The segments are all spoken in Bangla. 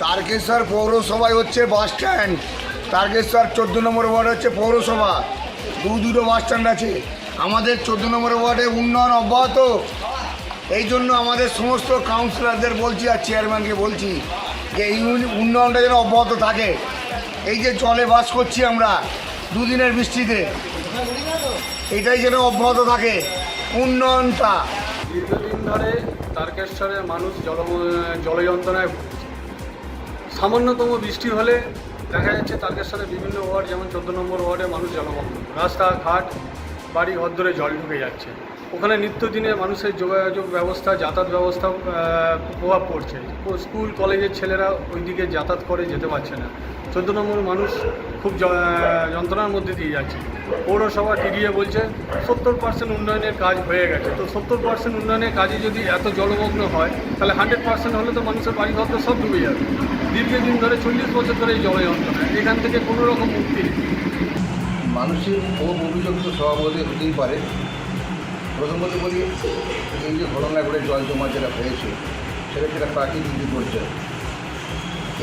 তারকেশ্বর পৌরসভায় হচ্ছে বাস স্ট্যান্ড। তারকেশ্বর চোদ্দ নম্বর ওয়ার্ড হচ্ছে পৌরসভা। দু, দুটো বাস স্ট্যান্ড আছে। আমাদের চোদ্দ নম্বর ওয়ার্ডে উন্নয়ন অব্যাহত। এই জন্য আমাদের সমস্ত কাউন্সিলরদের বলছি আর চেয়ারম্যানকে বলছি যে এই উন্নয়নটা যেন অব্যাহত থাকে। এই যে জলে বাস করছি আমরা দুদিনের বৃষ্টিতে, এটাই যেন অব্যাহত থাকে উন্নয়নটা। দীর্ঘদিন ধরে তারকেশ্বরের মানুষ জল জল যন্ত্রণায় ভুগছে সামান্যতম বৃষ্টি হলে দেখা যাচ্ছে তারকেশ্বরের বিভিন্ন ওয়ার্ড, যেমন চোদ্দ নম্বর ওয়ার্ডে মানুষ জলমগ্ন। রাস্তাঘাট বাড়ি ঘর ধরে জল ঢুকে যাচ্ছে। ওখানে নিত্যদিনে মানুষের যোগাযোগ ব্যবস্থা, যাতায়াত ব্যবস্থা প্রভাব পড়ছে। স্কুল, কলেজের ছেলেরা ওইদিকে যাতায়াত করে যেতে পারছে না। চোদ্দ নম্বর মানুষ খুব যন্ত্রণার মধ্যে দিয়ে যাচ্ছে। পৌরসভা, টিডিএ বলছে, সত্তর পার্সেন্ট উন্নয়নের কাজ হয়ে গেছে। তো সত্তর পার্সেন্ট উন্নয়নের কাজে যদি এত জলমগ্ন হয়, তাহলে হান্ড্রেড পার্সেন্ট হলে তো মানুষের বাড়ি ঘর তো সব ডুবে যাবে। দীর্ঘদিন ধরে চল্লিশ বছর ধরে এই জল যন্ত্রণা এখান থেকে কোনো রকম মুক্তি মানুষের ক্ষোভ অভিযোগ তো স্বভাবতই হতেই পারে। প্রথমত বলি, এই যে ঘটনা করে জল জমা যেটা হয়েছে, সেটা সেটা প্রাকৃতিক বিপর্যয়।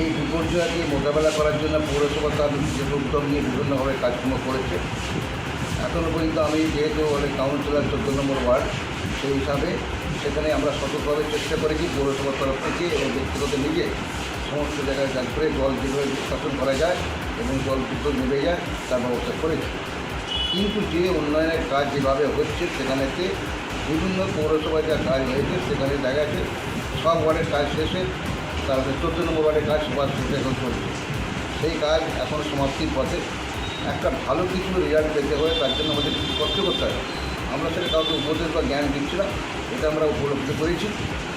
এই বিপর্যয়কে মোকাবেলা করার জন্য পৌরসভা তার যে উদ্যোগ নিয়ে বিভিন্নভাবে কাজকর্ম করেছে। এখনও পর্যন্ত আমি যেহেতু অনেক কাউন্সিলর চোদ্দ নম্বর ওয়ার্ড, সেই হিসাবে সেখানে আমরা সতর্কভাবে চেষ্টা করেছি পৌরসভার তরফ থেকে এবং ব্যক্তিগত নিজে সমস্ত জায়গায় কাজ করে জল যেভাবে নিষ্কাশন করা যায় এবং জল দ্রুত নেমে যায়, তার ব্যবস্থা করেছি। কিন্তু যে উন্নয়নের কাজ যেভাবে হচ্ছে সেখানেতে বিভিন্ন পৌরসভায় যা কাজ হয়েছে, সেখানে দেখা যাচ্ছে সব ওয়ার্ডের কাজ শেষে, তারপরে চোদ্দ নম্বর ওয়ার্ডের কাজ সবার শেষে এখন চলছে। সেই কাজ এখন সমাপ্তির পথে। একটা ভালো কিছু রেজাল্ট পেতে হয় তার জন্য আমাদের কিছু কষ্ট করতে হয় আমরা সেটা কাউকে উপদেশ বা জ্ঞান দিচ্ছি না, এটা আমরা উপলব্ধি করেছি।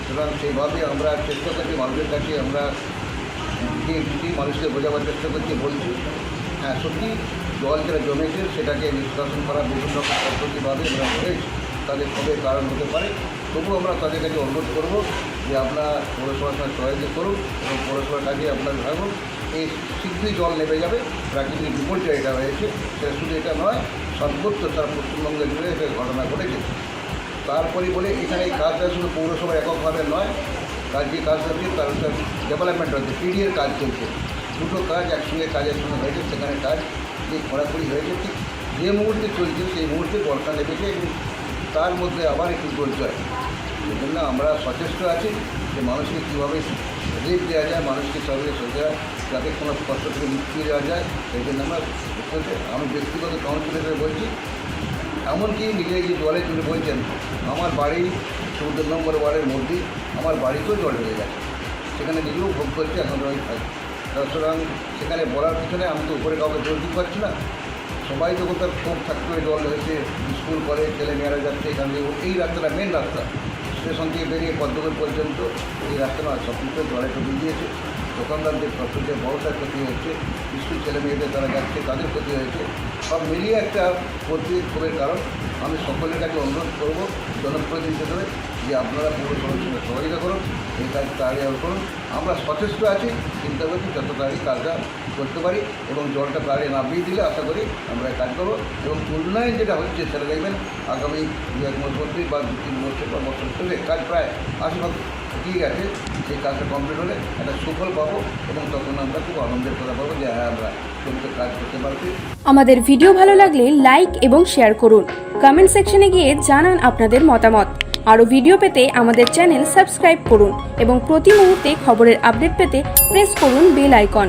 সুতরাং সেইভাবে আমরা চেষ্টা করছি, মানুষের কাছে আমরা যে দিদি মানুষকে বোঝাবার চেষ্টা করছি, বলছি। হ্যাঁ সত্যি জল যেটা জমেছে সেটাকে নিষ্কাশন করা বিভিন্ন পদ্ধতিভাবে আমরা করেছি তাদের কবে কারণ হতে পারে। তবুও আমরা তাদের কাছে অনুরোধ করব যে আপনার পৌরসভার সঙ্গে সহযোগিতা করুন এবং পৌরসভার কাজে আপনার ভাবুন এই শীঘ্রই জল নেমে যাবে, প্রাকৃতিক বিপর্যয় এটা হয়েছে, সেটা শুধু এটা নয় সর্বোচ্চ তার পশ্চিমবঙ্গে জুড়ে ঘটনা ঘটেছে। তারপরে বলে এখানে এই কাজটা শুধু পৌরসভা এককভাবে নয় কাজ কাজ হচ্ছে, তার হচ্ছে ডেভেলপমেন্ট হচ্ছে পিডিএর কাজ চলছে। দুটো কাজ একসঙ্গে কাজের সঙ্গে হয়েছে, সেখানে কাজ যে খোঁড়াখুড়ি হয়েছে, ঠিক যে মুহূর্তে চলছে, সেই মুহূর্তে বর্ষা নেমেছে এবং তার মধ্যে আবার একটু পরিচয় সেই জন্য আমরা সচেষ্ট আছি যে মানুষকে কীভাবে রিলিফ দেওয়া যায়, মানুষকে সবাই সোজা যাতে কোনো কষ্ট থেকে মুক্তি দেওয়া যায়, সেই জন্য আমরা আমি ব্যক্তিগত কাউন্সিলরে বলছি এমনকি নিজে যে জলে চলে বলছেন আমার বাড়ি চৌদ্দ নম্বর ওয়ার্ডের মধ্যেই আমার বাড়িতেও জল হয়ে গেছে। সেখানে নিজেও ভোগ করছে, এখন ওই থাকি সুতরাং সেখানে বলার পিছনে আমি তো উপরে কাউকে জোর দিতে পারছি না। সবাই যখন তার ক্ষোভ থাকতে জল হয়েছে, স্কুল, কলেজ, ছেলে মেয়েরা যাচ্ছে এখান থেকে এই রাস্তাটা মেন রাস্তা। স্টেশন থেকে বেরিয়ে পদ্মপুর পর্যন্ত এই রাস্তাটা সব কিছু জলে ডুবে দিয়েছে। দোকানদারদের সবচেয়ে বড়টার ক্ষতি হয়েছে, স্কুল ছেলে মেয়েদের তারা যাচ্ছে তাদের ক্ষতি হয়েছে, সব মিলিয়ে একটা ক্ষতি ক্ষোভের কারণ। আমি সকলের কাছে অনুরোধ করব, জনপ্রতিনিধি হিসেবে, যে আপনারা পৌরসভার সঙ্গে সহযোগিতা করুন, এই কাজ তাড়াতাড়ি করুন। আমরা সচেষ্ট আছি, চিন্তা করছি যত তাড়াতাড়ি কাজটা করতে পারি এবং জলটা তাড়াতাড়ি নামিয়ে দিলে আশা করি আমরা কাজ করব। এবং উন্নয়ন যেটা হচ্ছে সেটা দেখবেন, আগামী দু এক মাস মধ্যেই বা দু তিন বছর বা বছর কাজ প্রায় আশীর্বাদ ঠিক আছে সেই কাজটা কমপ্লিট হলে একটা সুফল পাবো এবং তখন আমরা খুব আনন্দের কথা পাবো যে হ্যাঁ আমরা জমিতে কাজ করতে পারছি। আমাদের ভিডিও ভালো লাগলে লাইক এবং শেয়ার করুন। কমেন্ট সেকশনে গিয়ে জানান আপনাদের মতামত। আরও ভিডিও পেতে আমাদের চ্যানেল সাবস্ক্রাইব করুন এবং প্রতি মুহূর্তে খবরের আপডেট পেতে প্রেস করুন বেল আইকন